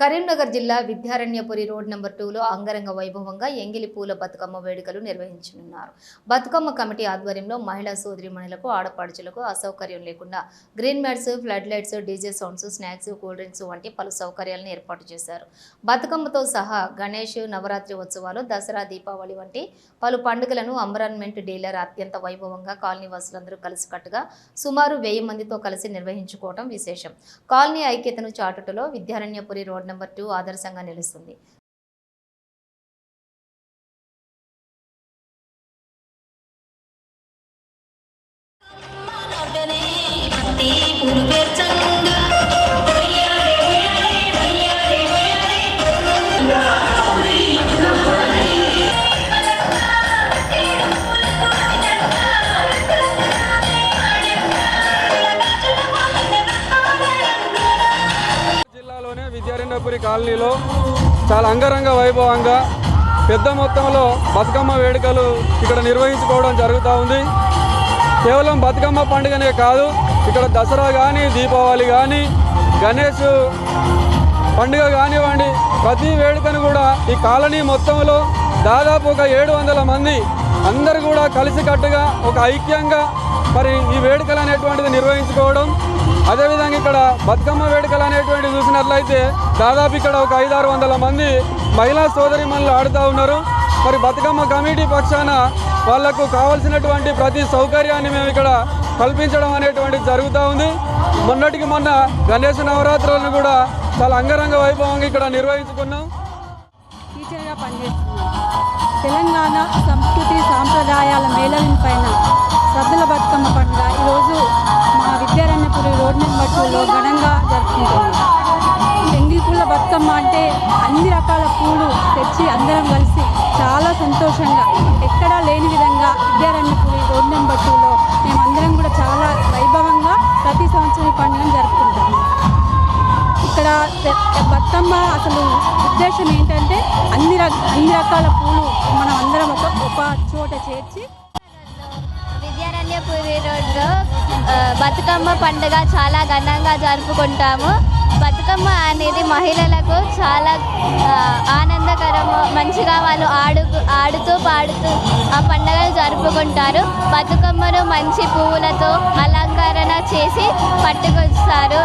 కరీంనగర్ జిల్లా Vidyaranyapuri road number టూలో అంగరంగ వైభవంగా ఎంగిలి పూల బతుకమ్మ వేడుకలు నిర్వహించనున్నారు. బతుకమ్మ కమిటీ ఆధ్వర్యంలో మహిళా సోదరిమణులకు ఆడపడుచులకు అసౌకర్యం లేకుండా green mats flood lights DJ sounds snacks cool drinks వంటి పలు సౌకర్యాలను ఏర్పాటు చేశారు. బతుకమ్మతో సహా గణేష్ నవరాత్రి ఉత్సవాలు దసరా దీపావళి వంటి పలు పండుగలను అంబరాన్మెంట్ డీలర్ అత్యంత వైభవంగా కాలనీ వాసులందరూ కలిసికట్టుగా సుమారు వెయ్యి మందితో కలిసి నిర్వహించుకోవడం విశేషం. కాలనీ ఐక్యతను చాటుటలో విద్యారణ్యపురి రోడ్ నెంబర్ టూ ఆదర్శంగా నిలుస్తుంది. జిల్లాలోనే విద్యారణ్యపురి కాలనీలో చాలా అంగరంగ వైభవంగా పెద్ద మొత్తంలో బతుకమ్మ వేడుకలు ఇక్కడ నిర్వహించుకోవడం జరుగుతూ ఉంది. కేవలం బతుకమ్మ పండుగనే కాదు ఇక్కడ దసరా కానీ దీపావళి కానీ గణేష్ పండుగ కానివ్వండి ప్రతి వేడుకను కూడా ఈ కాలనీ మొత్తంలో దాదాపు ఒక ఏడు వందల మంది అందరు కూడా కలిసికట్టుగా ఒక ఐక్యంగా మరి ఈ వేడుకలు అనేటువంటిది నిర్వహించుకోవడం అదేవిధంగా ఇక్కడ బతుకమ్మ వేడుకలు అనేటువంటి చూసినట్లయితే దాదాపు ఇక్కడ ఒక ఐదారు వందల మంది మహిళా సోదరి ఆడుతూ ఉన్నారు. మరి బతుకమ్మ కమిటీ పక్షాన వాళ్ళకు కావలసినటువంటి ప్రతి సౌకర్యాన్ని మేము ఇక్కడ కల్పించడం అనేటువంటిది జరుగుతూ ఉంది. మొన్నటికి మొన్న గణేష్ నవరాత్రులను కూడా చాలా అంగరంగ వైభవంగా ఇక్కడ నిర్వహించుకున్నాం. టీచర్గా పనిచేస్తున్నాం తెలంగాణ సంస్కృతి సాంప్రదాయాల మేళవింపు పైన సద్దుల బతుకమ్మ పండుగ విద్యారణ్యపురి రోడ్ నెంబర్ టూలో ఘనంగా జరుపుకుంటున్నాం ఎంగిలి పూల బతుకమ్మ అంటే అన్ని రకాల పూలు తెచ్చి అందరం కలిసి చాలా సంతోషంగా ఎక్కడా లేని విధంగా విద్యారణ్యపురి రోడ్ నెంబర్ టూలో మేమందరం కూడా చాలా వైభవంగా ప్రతి సంవత్సరం ఈ పండుగను జరుపుకుంటాం. ఇక్కడ బతుకమ్మ అసలు ఉద్దేశం ఏంటంటే అన్ని రక అన్ని రకాల పూలు మనం అందరం ఒక ఒక చోట చేర్చి విద్యారణ్యపురి రోడ్లో బతుకమ్మ పండుగ చాలా ఘనంగా జరుపుకుంటాము. బతుకమ్మ అనేది మహిళలకు చాలా ఆనందకరము. మంచిగా వాళ్ళు ఆడు ఆడుతూ పాడుతూ ఆ పండుగను జరుపుకుంటారు. బతుకమ్మను మంచి పువ్వులతో అలంకరణ చేసి పట్టుకొస్తారు.